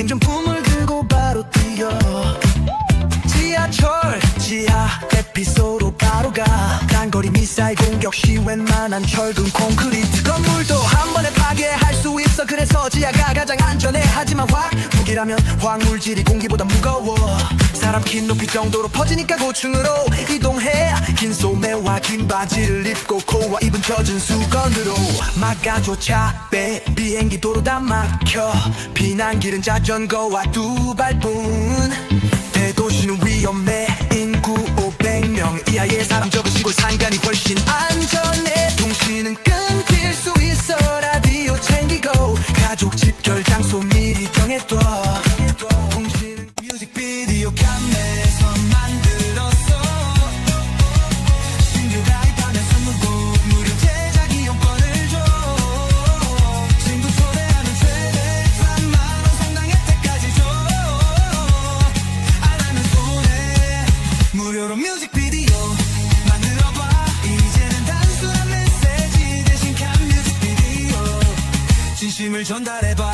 생존품을 들고 바로 뛰어. 지하철 지하 대피소로 바로 가. 단거리 미사일 공격 시 웬만한 철근 콘크리트 건물도 한 번에 파괴할 수 있어. 그래서 지하가 가장 안전해. 하지만 화무기라면 화학물질이 공기보다 무거워. 사람 키 높이 정도로 퍼지니까 고층으로 이동해. 긴 소매 와긴 바지를 입고 코와 입은 젖은 수건으로 막아조차 빼. 비행기 도로 다 막혀. 비난길은 자전거와 두 발뿐. 대도시는 위험해. 인구 500명 이하의 사람 적은 시골 산간이 훨씬 안전해. 통신은 끊길 수 있어. 라디오 챙기고 가족 집결 장소 미리 정해둬 무료로 뮤직비디오 만들어봐. 이제는 단순한 메시지 대신 간 뮤직비디오 진심을 전달해봐